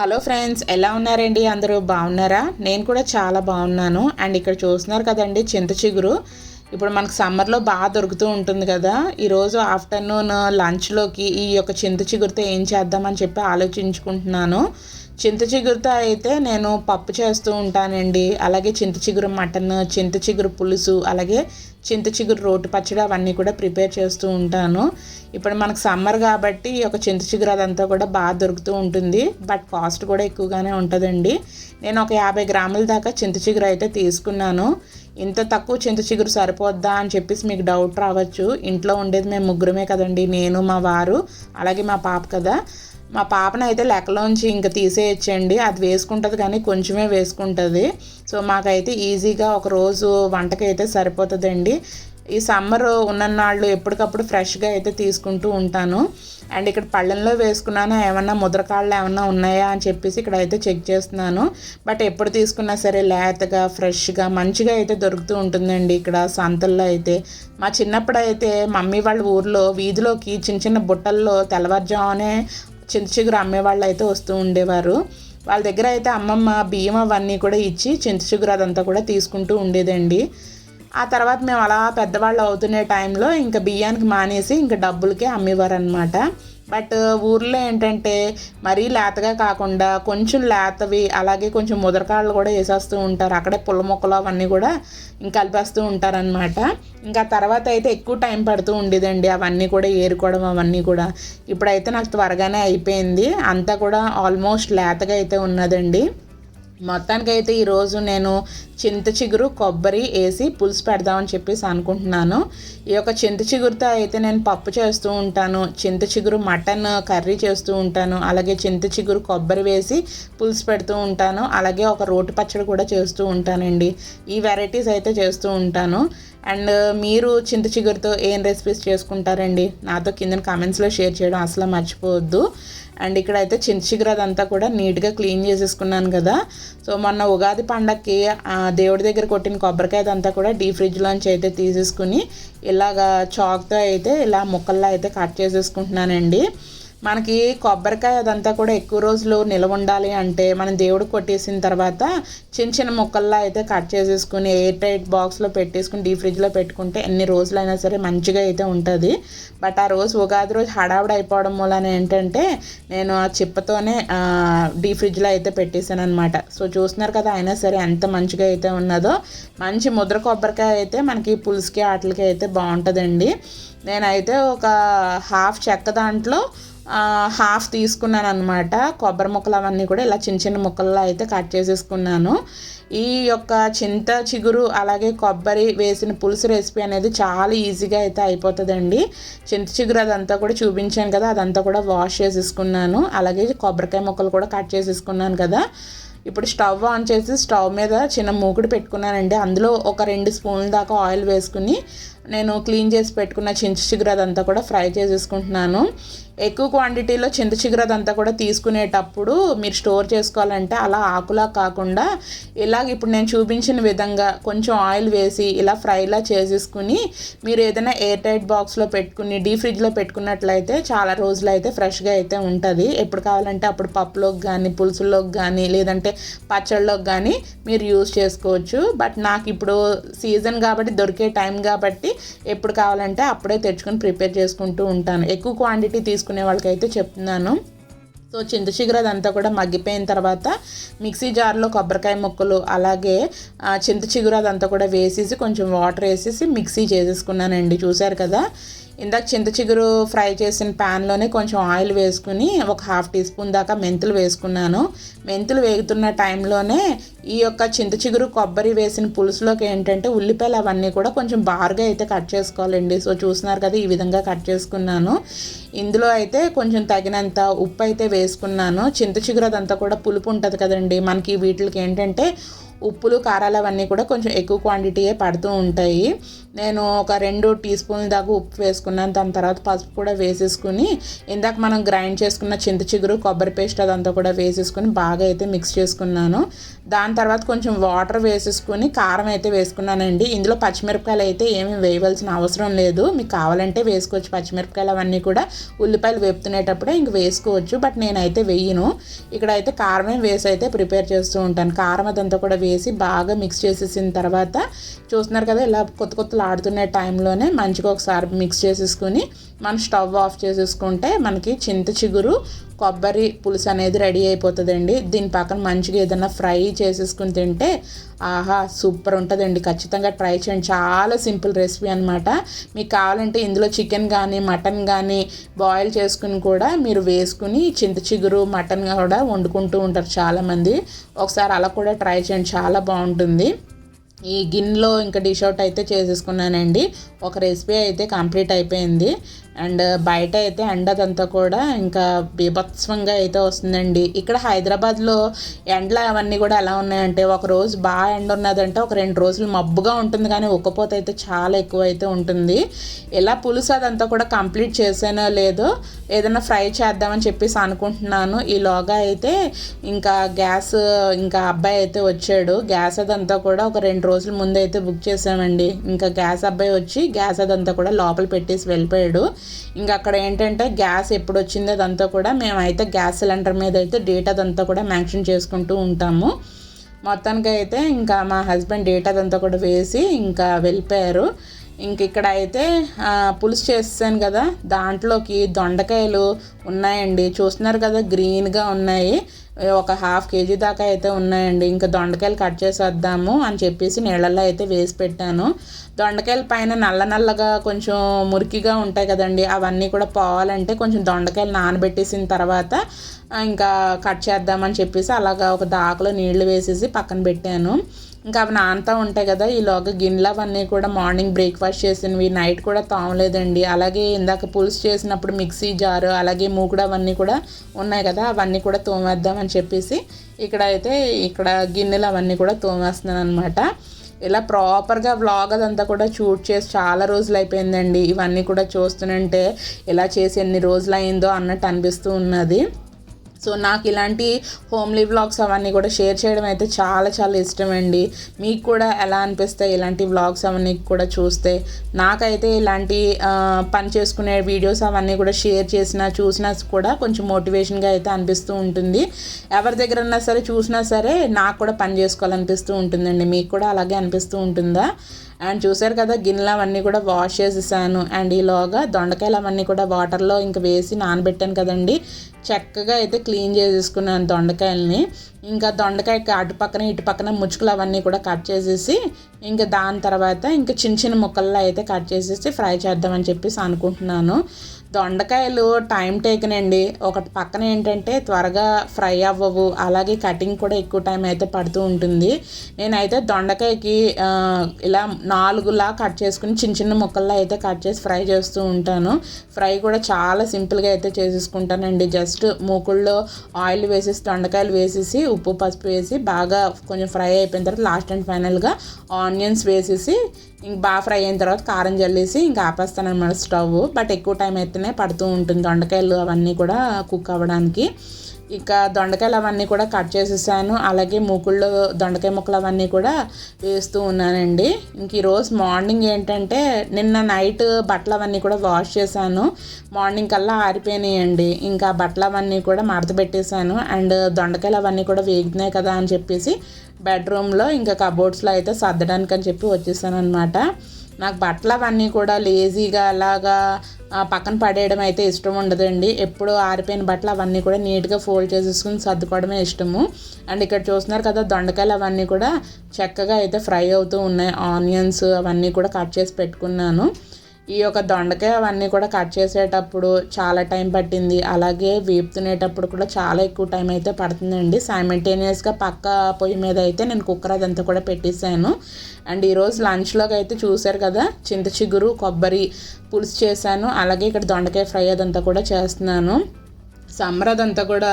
Hello friends ఎలా ఉన్నారండి? అందరూ బాగున్నారా? నేను కూడా చాలా బాగున్నాను. అండ్ ఇక్కడ చూస్తున్నారు కదండి చింత చిగురు. ఇప్పుడు మనకు సమ్మర్లో బాగా దొరుకుతూ ఉంటుంది కదా. ఈరోజు ఆఫ్టర్నూన్ లంచ్లోకి ఈ యొక్క చింత చిగురుతో ఏం చేద్దామని చెప్పి ఆలోచించుకుంటున్నాను. చింత చిగురుతో అయితే నేను పప్పు చేస్తూ ఉంటానండి. అలాగే చింత చిగురు మటన్ చింత చిగురు పులుసు అలాగే చింత చిగురు రోటి పచ్చడి అవన్నీ కూడా ప్రిపేర్ చేస్తూ ఉంటాను. ఇప్పుడు మనకు సమ్మర్ కాబట్టి ఒక చింత చిగురు అదంతా కూడా బాగా దొరుకుతూ ఉంటుంది. బట్ కాస్ట్ కూడా ఎక్కువగానే ఉంటుందండి. నేను ఒక యాభై గ్రాముల దాకా చింత చిగురు అయితే తీసుకున్నాను. ఇంత తక్కువ చింత చిగురు సరిపోద్దా అని చెప్పేసి మీకు డౌట్ రావచ్చు. ఇంట్లో ఉండేది మేము ముగ్గురమే కదండి నేను మా వారు అలాగే మా పాప కదా. మా పాపను అయితే లెక్కలోంచి ఇంకా తీసేయచ్చండి. అది వేసుకుంటుంది కానీ కొంచెమే వేసుకుంటుంది. సో మాకైతే ఈజీగా ఒక రోజు వంటకి అయితే సరిపోతుందండి. ఈ సమ్మర్ ఉన్ననాళ్ళు ఎప్పటికప్పుడు ఫ్రెష్గా అయితే తీసుకుంటూ ఉంటాను. అండ్ ఇక్కడ పళ్ళెంలో వేసుకున్నాను ఏమన్నా ముద్రకాళ్ళు ఏమన్నా ఉన్నాయా అని చెప్పేసి ఇక్కడ అయితే చెక్ చేస్తున్నాను. బట్ ఎప్పుడు తీసుకున్నా సరే లేతగా ఫ్రెష్గా మంచిగా అయితే దొరుకుతూ ఉంటుందండి ఇక్కడ సంతల్లో అయితే. మా చిన్నప్పుడు అయితే మమ్మీ వాళ్ళ ఊర్లో వీధిలోకి చిన్న చిన్న బుట్టల్లో తెల్లవారుజామునే చింత చిగురు అమ్మేవాళ్ళు అయితే వస్తూ ఉండేవారు. వాళ్ళ దగ్గర అయితే అమ్మమ్మ బియ్యం అవన్నీ కూడా ఇచ్చి చింత చిగురు అదంతా కూడా తీసుకుంటూ ఉండేదండి. ఆ తర్వాత మేము అలా పెద్దవాళ్ళు అవుతున్న టైంలో ఇంకా బియ్యానికి మానేసి ఇంకా డబ్బులకే అమ్మేవారు అనమాట బట్ ఊర్లో ఏంటంటే మరీ లేతగా కాకుండా కొంచెం లేతవి అలాగే కొంచెం ముదరకాళ్ళు కూడా వేసేస్తూ ఉంటారు. అక్కడే పుల్ల మొక్కలు అవన్నీ కూడా ఇంకా కలిపేస్తూ ఉంటారనమాట ఇంకా తర్వాత అయితే ఎక్కువ టైం పడుతూ ఉండేదండి అవన్నీ కూడా ఏరుకోవడం అవన్నీ కూడా. ఇప్పుడైతే నాకు త్వరగానే అయిపోయింది. అంతా కూడా ఆల్మోస్ట్ లేతగా అయితే ఉన్నదండి. మొత్తానికైతే ఈరోజు నేను చింత చిగురు కొబ్బరి వేసి పులుసు పెడదామని చెప్పేసి అనుకుంటున్నాను. ఈ యొక్క చింత చిగురుతో అయితే నేను పప్పు చేస్తూ ఉంటాను చింత చిగురు మటన్ కర్రీ చేస్తూ ఉంటాను అలాగే చింత చిగురు కొబ్బరి వేసి పులుసు పెడుతూ ఉంటాను అలాగే ఒక రోటి పచ్చడి కూడా చేస్తూ ఉంటానండి. ఈ వెరైటీస్ అయితే చేస్తూ ఉంటాను. అండ్ మీరు చింత చిగురుతో ఏం రెసిపీస్ చేసుకుంటారండి? నాతో కింద కామెంట్స్లో షేర్ చేయడం అసలు మర్చిపోవద్దు. అండ్ ఇక్కడ అయితే చిన్న చిగురు అదంతా కూడా నీట్గా క్లీన్ చేసేసుకున్నాను కదా. సో మొన్న ఉగాది పండగకి దేవుడి దగ్గర కొట్టిన కొబ్బరికాయ అదంతా కూడా డీ ఫ్రిడ్జ్లోంచి అయితే తీసేసుకుని ఇలాగా చాక్తో అయితే ఇలా ముక్కల్లో అయితే కట్ చేసేసుకుంటున్నానండి. మనకి కొబ్బరికాయ అదంతా కూడా ఎక్కువ రోజులు నిలవ ఉండాలి అంటే మనం దేవుడు కొట్టేసిన తర్వాత చిన్న చిన్న ముక్కల్లో అయితే కట్ చేసేసుకుని ఎయిర్ టైట్ బాక్స్లో పెట్టేసుకుని డీ ఫ్రిడ్జ్లో పెట్టుకుంటే ఎన్ని రోజులైనా సరే మంచిగా అయితే ఉంటుంది. బట్ ఆ రోజు ఉగాది రోజు హడావిడి అయిపోవడం వలన ఏంటంటే నేను ఆ చిప్పతోనే డీ ఫ్రిడ్జ్లో అయితే పెట్టేశాను అనమాట సో చూస్తున్నారు కదా అయినా సరే ఎంత మంచిగా అయితే ఉన్నదో. మంచి ముద్ర కొబ్బరికాయ అయితే మనకి పులుసుకి ఆటలకి అయితే బాగుంటుందండి. నేనైతే ఒక హాఫ్ చెక్క దాంట్లో హాఫ్ తీసుకున్నాను అనమాట కొబ్బరి ముక్కలు అవన్నీ కూడా ఇలా చిన్న చిన్న ముక్కల్లో అయితే కట్ చేసేసుకున్నాను. ఈ యొక్క చింత చిగురు అలాగే కొబ్బరి వేసిన పులుసు రెసిపీ అనేది చాలా ఈజీగా అయితే అయిపోతుందండి. చింత చిగురు అదంతా కూడా చూపించాను కదా అదంతా కూడా వాష్ చేసేసుకున్నాను. అలాగే కొబ్బరికాయ ముక్కలు కూడా కట్ చేసేసుకున్నాను కదా. ఇప్పుడు స్టవ్ ఆన్ చేసి స్టవ్ మీద చిన్న మూకుడు పెట్టుకున్నానండి. అందులో ఒక రెండు స్పూన్ల దాకా ఆయిల్ వేసుకుని నేను క్లీన్ చేసి పెట్టుకున్న చింత చిగురు కూడా ఫ్రై చేసేసుకుంటున్నాను. ఎక్కువ క్వాంటిటీలో చింత చిగురు కూడా తీసుకునేటప్పుడు మీరు స్టోర్ చేసుకోవాలంటే అలా ఆకులా కాకుండా ఇలాగ ఇప్పుడు నేను చూపించిన విధంగా కొంచెం ఆయిల్ వేసి ఇలా ఫ్రైలా చేసేసుకుని మీరు ఏదైనా ఎయిర్ టైట్ బాక్స్లో పెట్టుకుని డీ ఫ్రిడ్జ్లో పెట్టుకున్నట్లయితే చాలా రోజులు అయితే ఫ్రెష్గా అయితే ఉంటుంది. ఎప్పుడు కావాలంటే అప్పుడు పప్పులోకి కానీ పులుసుల్లోకి కానీ లేదంటే పచ్చళ్ళలోకి కానీ మీరు యూజ్ చేసుకోవచ్చు. బట్ నాకు ఇప్పుడు సీజన్ కాబట్టి దొరికే టైం కాబట్టి ఎప్పుడు కావాలంటే అప్పుడే తెచ్చుకొని ప్రిపేర్ చేసుకుంటూ ఉంటాను. ఎక్కువ క్వాంటిటీ తీసుకునే వాళ్ళకైతే చెప్తున్నాను. సో చింత చిగురు అదంతా కూడా మగ్గిపోయిన తర్వాత మిక్సీ జార్లో కొబ్బరికాయ ముక్కలు అలాగే చింత చిగురు అదంతా కూడా వేసేసి కొంచెం వాటర్ వేసేసి మిక్సీ చేసేసుకున్నానండి. చూసారు కదా? ఇందాక చింత చిగురు ఫ్రై చేసిన ప్యాన్లోనే కొంచెం ఆయిల్ వేసుకుని ఒక హాఫ్ టీ స్పూన్ దాకా మెంతులు వేసుకున్నాను. మెంతులు వేగుతున్న టైంలోనే ఈ యొక్క చింత చిగురు కొబ్బరి వేసిన పులుసులోకి ఏంటంటే ఉల్లిపాయలు అవన్నీ కూడా కొంచెం బార్గా అయితే కట్ చేసుకోవాలండి. సో చూస్తున్నారు కదా ఈ విధంగా కట్ చేసుకున్నాను. ఇందులో అయితే కొంచెం తగినంత ఉప్పు అయితే వేసుకున్నాను. చింత చిగురు అదంతా కూడా పులుపు ఉంటుంది కదండి. మనకి వీటికి ఏంటంటే ఉప్పులు కారాలు అవన్నీ కూడా కొంచెం ఎక్కువ క్వాంటిటీయే పడుతూ ఉంటాయి. నేను ఒక రెండు టీ స్పూన్ల దాకా ఉప్పు వేసుకున్నాను. దాని తర్వాత పసుపు కూడా వేసేసుకుని ఇందాక మనం గ్రైండ్ చేసుకున్న చింత చిగురు కొబ్బరి పేస్ట్ అదంతా కూడా వేసేసుకుని బాగా అయితే మిక్స్ చేసుకున్నాను. దాని తర్వాత కొంచెం వాటర్ వేసేసుకుని కారం అయితే వేసుకున్నానండి. ఇందులో పచ్చిమిరపకాయలు అయితే ఏమీ వేయవలసిన అవసరం లేదు. మీకు కావాలంటే వేసుకోవచ్చు. పచ్చిమిరపకాయలు అవన్నీ కూడా ఉల్లిపాయలు వేపుతునేటప్పుడే ఇంక వేసుకోవచ్చు. బట్ నేనైతే వేయను. ఇక్కడ అయితే కారమే వేసి అయితే ప్రిపేర్ చేస్తూ ఉంటాను. కారం అదంతా కూడా వేసి బాగా మిక్స్ చేసేసిన తర్వాత చూస్తున్నారు కదా ఇలా కొత్త కొత్తలు ఆడుతున్న టైంలోనే మంచిగా ఒకసారి మిక్స్ చేసేసుకుని మనం స్టవ్ ఆఫ్ చేసేసుకుంటే మనకి చింత చిగురు కొబ్బరి పులుసు అనేది రెడీ అయిపోతుందండి. దీని పక్కన మంచిగా ఏదైనా ఫ్రై చేసేసుకుని తింటే ఆహా సూపర్ ఉంటుందండి. ఖచ్చితంగా ట్రై చేయండి. చాలా సింపుల్ రెసిపీ అనమాట మీకు కావాలంటే ఇందులో చికెన్ కానీ మటన్ కానీ బాయిల్ చేసుకుని కూడా మీరు వేసుకుని చింత చిగురు మటన్ కూడా వండుకుంటూ ఉంటారు చాలామంది. ఒకసారి అలా కూడా ట్రై చేయండి. చాలా బాగుంటుంది. ఈ గిన్నెలో ఇంకా డిష్ అవుట్ అయితే చేసేసుకున్నానండి. ఒక రెసిపీ అయితే కంప్లీట్ అయిపోయింది. అండ్ బయట అయితే ఎండదంతా కూడా ఇంకా బీభత్సంగా అయితే వస్తుందండి. ఇక్కడ హైదరాబాద్లో ఎండలు అవన్నీ కూడా ఎలా ఉన్నాయంటే ఒక రోజు బాగా ఎండ ఉన్నదంటే ఒక రెండు రోజులు మబ్బుగా ఉంటుంది కానీ ఉక్కపోత అయితే చాలా ఎక్కువ అయితే ఉంటుంది. ఇలా పులుసు అదంతా కూడా కంప్లీట్ చేసానో లేదో ఏదైనా ఫ్రై చేద్దామని చెప్పేసి అనుకుంటున్నాను. ఈలోగా అయితే ఇంకా గ్యాస్ ఇంకా అబ్బాయి అయితే వచ్చాడు. గ్యాస్ అదంతా కూడా ఒక రెండు రోజుల ముందు అయితే బుక్ చేసామండి ఇంకా గ్యాస్ అబ్బాయి వచ్చి గ్యాస్ అదంతా కూడా లోపల పెట్టేసి వెళ్ళిపోయాడు. ఇంకా అక్కడ ఏంటంటే గ్యాస్ ఎప్పుడు వచ్చింది అదంతా కూడా మేమైతే గ్యాస్ సిలిండర్ మీద అయితే డేట్ అదంతా కూడా మెన్షన్ చేసుకుంటూ ఉంటాము. మొత్తానికి అయితే ఇంకా మా హస్బెండ్ డేట్ అదంతా కూడా వేసి ఇంకా వెళ్ళిపోయారు. ఇంక ఇక్కడ అయితే పులుసు చేసాను కదా. దాంట్లోకి దొండకాయలు ఉన్నాయండి. చూస్తున్నారు కదా గ్రీన్గా ఉన్నాయి. ఒక హాఫ్ కేజీ దాకా అయితే ఉన్నాయండి. ఇంకా దొండకాయలు కట్ చేసేద్దాము అని చెప్పేసి నీళ్ళల్లో అయితే వేసి పెట్టాను. దొండకాయల పైన నల్ల నల్లగా కొంచెం మురికిగా ఉంటాయి కదండి. అవన్నీ కూడా పోవాలంటే కొంచెం దొండకాయలు నానబెట్టేసిన తర్వాత ఇంకా కట్ చేద్దామని చెప్పేసి అలాగా ఒక దాకలో నీళ్ళు వేసేసి పక్కన పెట్టాను. ఇంకా అవి నానుతూ ఉంటాయి కదా ఈలోగా గిన్నెలు అవన్నీ కూడా మార్నింగ్ బ్రేక్ఫాస్ట్ చేసినవి నైట్ కూడా తామలేదండి. అలాగే ఇందాక పులుసు చేసినప్పుడు మిక్సీ జారు అలాగే మూకుడు అవన్నీ కూడా ఉన్నాయి కదా అవన్నీ కూడా తోమేద్దామని చెప్పేసి ఇక్కడ అయితే ఇక్కడ గిన్నెలు అవన్నీ కూడా తోమేస్తున్నాను అనమాట ఇలా ప్రాపర్గా వ్లాగ్ అదంతా కూడా షూట్ చేసి చాలా రోజులు అయిపోయిందండి. ఇవన్నీ కూడా చూస్తుంటే ఇలా చేసి ఎన్ని రోజులు అయిందో అన్నట్టు అనిపిస్తూ ఉన్నది. సో నాకు ఇలాంటి హోమ్లీ వ్లాగ్స్ అవన్నీ కూడా షేర్ చేయడం అయితే చాలా చాలా ఇష్టం అండి మీకు కూడా ఎలా అనిపిస్తాయి ఇలాంటి వ్లాగ్స్ అవన్నీ కూడా చూస్తే నాకైతే ఇలాంటి పని చేసుకునే వీడియోస్ అవన్నీ కూడా షేర్ చేసినా చూసినా కూడా కొంచెం మోటివేషన్గా అయితే అనిపిస్తూ ఉంటుంది. ఎవరి దగ్గర ఉన్నా సరే చూసినా సరే నాకు కూడా పని చేసుకోవాలనిపిస్తూ ఉంటుందండి. మీకు కూడా అలాగే అనిపిస్తూ ఉంటుందా? అండ్ చూసారు కదా గిన్నెలు అవన్నీ కూడా వాష్ చేసేసాను. అండ్ ఈలోగా దొండకాయలు అవన్నీ కూడా వాటర్లో ఇంక వేసి నానబెట్టాను కదండి. చక్కగా అయితే క్లీన్ చేసేసుకున్నాను దొండకాయలని. ఇంకా దొండకాయ అటు పక్కన ఇటు పక్కన ముచ్చుకులు అవన్నీ కూడా కట్ చేసేసి ఇంకా దాని తర్వాత ఇంకా చిన్న చిన్న ముక్కల్లో అయితే కట్ చేసేసి ఫ్రై చేద్దామని చెప్పేసి అనుకుంటున్నాను. దొండకాయలు టైం టేకన్ అండి. ఒకటి పక్కన ఏంటంటే త్వరగా ఫ్రై అవ్వవు. అలాగే కటింగ్ కూడా ఎక్కువ టైం అయితే పడుతూ ఉంటుంది. నేనైతే దొండకాయకి ఇలా నాలుగులా కట్ చేసుకుని చిన్న చిన్న ముక్కల్లో అయితే కట్ చేసి ఫ్రై చేస్తూ ఉంటాను. ఫ్రై కూడా చాలా సింపుల్గా అయితే చేసేసుకుంటానండి. జస్ట్ మూకుల్లో ఆయిల్ వేసేసి దొండకాయలు వేసేసి ఉప్పు పసుపు వేసి బాగా కొంచెం ఫ్రై అయిపోయిన తర్వాత లాస్ట్ అండ్ ఫైనల్గా ఆనియన్స్ వేసేసి ఇంక బాగా ఫ్రై అయిన తర్వాత కారం జల్లేసి ఇంకా ఆపేస్తాను అనమాట స్టవ్. బట్ ఎక్కువ టైం అయితేనే పడుతూ ఉంటుంది. దొండకాయలు అవన్నీ కూడా కుక్ అవ్వడానికి. ఇక దొండకాయలు అవన్నీ కూడా కట్ చేసేసాను. అలాగే మూకుళ్ళు దొండకాయ ముక్కలు అవన్నీ కూడా వేస్తూ ఉన్నానండి. ఇంక ఈరోజు మార్నింగ్ ఏంటంటే నిన్న నైట్ బట్టలు అవన్నీ కూడా వాష్ చేశాను. మార్నింగ్ కల్లా ఆరిపోయినాయండి. ఇంకా బట్టలు అవన్నీ కూడా మడత పెట్టేశాను. అండ్ దొండకాయలు అవన్నీ కూడా వేగుతున్నాయి కదా అని చెప్పేసి బెడ్రూమ్లో ఇంకా కబోర్డ్స్లో అయితే సర్దడానికి అని చెప్పి వచ్చేసాను అనమాట నాకు బట్టలు అవన్నీ కూడా లేజీగా అలాగా పక్కన పడేయడం అయితే ఇష్టం ఉండదండి. ఎప్పుడు ఆరిపోయిన బట్టలు అవన్నీ కూడా నీట్గా ఫోల్డ్ చేసేసుకుని సర్దుకోవడమే ఇష్టము. అండ్ ఇక్కడ చూస్తున్నారు కదా దొండకాయలు అవన్నీ కూడా చక్కగా అయితే ఫ్రై అవుతూ ఉన్నాయి. ఆనియన్స్ అవన్నీ కూడా కట్ చేసి పెట్టుకున్నాను. ఈ యొక్క దొండకాయ అవన్నీ కూడా కట్ చేసేటప్పుడు చాలా టైం పట్టింది. అలాగే వేపుతునేటప్పుడు కూడా చాలా ఎక్కువ టైం అయితే పడుతుందండి. సైమెంటేనియస్గా పక్క పొయ్యి మీద అయితే నేను కుక్కర్ అదంతా కూడా పెట్టేశాను. అండ్ ఈరోజు లంచ్లోకి అయితే చూశారు కదా చింత చిగురు కొబ్బరి పులుసు చేశాను. అలాగే ఇక్కడ దొండకాయ ఫ్రై అదంతా కూడా చేస్తున్నాను. సమ్మర్ అదంతా కూడా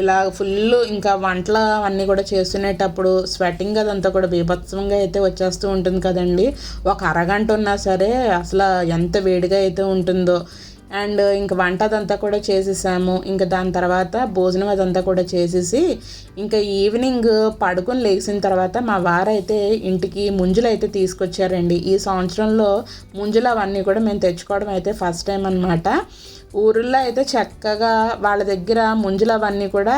ఇలా ఫుల్ ఇంకా వంటలు అన్నీ కూడా చేస్తునేటప్పుడు స్వెట్టింగ్ అదంతా కూడా బీభత్సంగా అయితే వచ్చేస్తూ ఉంటుంది కదండి. ఒక అరగంట ఉన్నా సరే అసలు ఎంత వేడిగా అయితే ఉంటుందో. అండ్ ఇంక వంట అదంతా కూడా చేసేసాము. ఇంకా దాని తర్వాత భోజనం అదంతా కూడా చేసేసి ఇంకా ఈవినింగ్ పడుకొని లేచిన తర్వాత మా వారైతే ఇంటికి ముంజులు అయితే తీసుకొచ్చారండి. ఈ సంవత్సరంలో ముంజులు అవన్నీ కూడా మేము తెచ్చుకోవడం అయితే ఫస్ట్ టైం అనమాట ఊరిలో అయితే చక్కగా వాళ్ళ దగ్గర ముంజులు అవన్నీ కూడా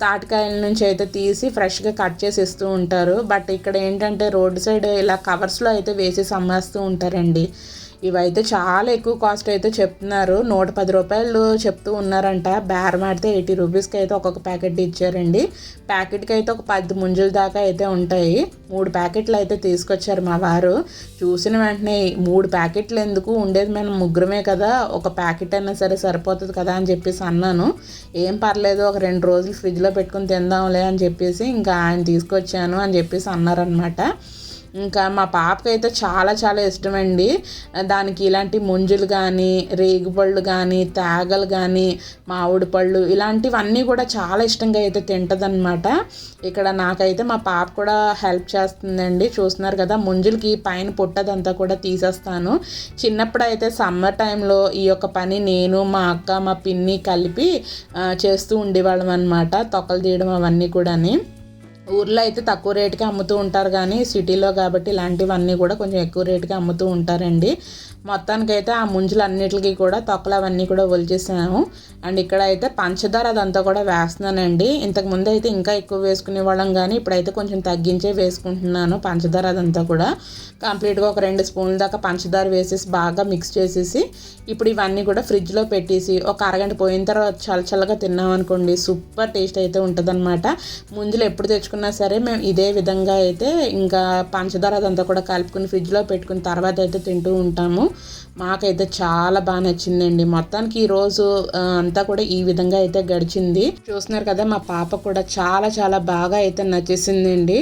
తాటికాయల నుంచి అయితే తీసి ఫ్రెష్గా కట్ చేసి ఇస్తూ ఉంటారు. బట్ ఇక్కడ ఏంటంటే రోడ్డు సైడ్ ఇలా కవర్స్లో అయితే వేసి అమ్మేస్తూ ఉంటారండి. ఇవైతే చాలా ఎక్కువ కాస్ట్ అయితే చెప్తున్నారు. నూట పది రూపాయలు చెప్తూ ఉన్నారంట. బేరం ఆడితే ఎయిటీ రూపీస్కి అయితే ఒక్కొక్క ప్యాకెట్ ఇచ్చారండి. ప్యాకెట్కి అయితే ఒక పది ముంజుల దాకా అయితే ఉంటాయి. మూడు ప్యాకెట్లు అయితే తీసుకొచ్చారు మా వారు. చూసిన వెంటనే మూడు ప్యాకెట్లు ఎందుకు? ఉండేది మేము ముగ్గురమే కదా. ఒక ప్యాకెట్ అయినా సరే సరిపోతుంది కదా అని చెప్పేసి అన్నాను. ఏం పర్లేదు ఒక రెండు రోజులు ఫ్రిడ్జ్లో పెట్టుకుని తిందాంలే అని చెప్పేసి ఇంకా ఆయన తీసుకొచ్చాను అని చెప్పేసి అన్నారనమాట ఇంకా మా పాపకి అయితే చాలా చాలా ఇష్టమండి. దానికి ఇలాంటి ముంజులు కానీ రేగుపళ్ళు కానీ తేగలు కానీ మామిడి పళ్ళు ఇలాంటివన్నీ కూడా చాలా ఇష్టంగా అయితే తింటదనమాట ఇక్కడ నాకైతే మా పాప కూడా హెల్ప్ చేస్తుందండి. చూస్తున్నారు కదా ముంజులకి పైన పుట్టదంతా కూడా తీసేస్తాను. చిన్నప్పుడు అయితే సమ్మర్ టైంలో ఈ యొక్క పని నేను మా అక్క మా పిన్ని కలిపి చేస్తూ ఉండేవాళ్ళం అనమాట తొక్కలు తీయడం అవన్నీ కూడాని. ఊర్లో అయితే తక్కువ రేటుకి అమ్ముతూ ఉంటారు కానీ సిటీలో కాబట్టి ఇలాంటివన్నీ కూడా కొంచెం ఎక్కువ రేటుకి అమ్ముతూ ఉంటారండి. మొత్తానికైతే ఆ ముంజులు అన్నిటికీ కూడా తొక్కలు అవన్నీ కూడా ఒలిచేసాము. అండ్ ఇక్కడ అయితే పంచదార అదంతా కూడా వేస్తున్నానండి. ఇంతకు ముందు అయితే ఇంకా ఎక్కువ వేసుకునే వాళ్ళం కానీ ఇప్పుడైతే కొంచెం తగ్గించే వేసుకుంటున్నాను పంచదార అదంతా కూడా. కంప్లీట్గా ఒక రెండు స్పూన్ల దాకా పంచదార వేసేసి బాగా మిక్స్ చేసేసి ఇప్పుడు ఇవన్నీ కూడా ఫ్రిడ్జ్లో పెట్టేసి ఒక అరగంట పోయిన తర్వాత చల్ల చల్లగా తిన్నామనుకోండి సూపర్ టేస్ట్ అయితే ఉంటుందన్నమాట. ముంజులు ఎప్పుడు తెచ్చుకున్న సరే మేము ఇదే విధంగా అయితే ఇంకా పంచదార అదంతా కూడా కలుపుకుని ఫ్రిడ్జ్లో పెట్టుకుని తర్వాత అయితే తింటూ ఉంటాము. మాకైతే చాలా బాగా నచ్చిందండి. మొత్తానికి ఈరోజు అంతా కూడా ఈ విధంగా అయితే గడిచింది. చూస్తున్నారు కదా మా పాప కూడా చాలా చాలా బాగా అయితే నచ్చేసిందండి.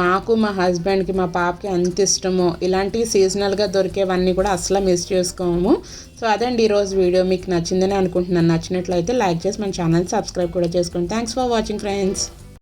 మాకు మా హస్బెండ్కి మా పాపకి అంత ఇష్టము. ఇలాంటి సీజనల్గా దొరికేవన్నీ కూడా అసలు మిస్ చేసుకోము. సో అదండి ఈరోజు వీడియో. మీకు నచ్చిందని అనుకుంటున్నాను. నచ్చినట్లయితే లైక్ చేసి మన ఛానల్ సబ్స్క్రైబ్ కూడా చేసుకోండి. Thanks for watching friends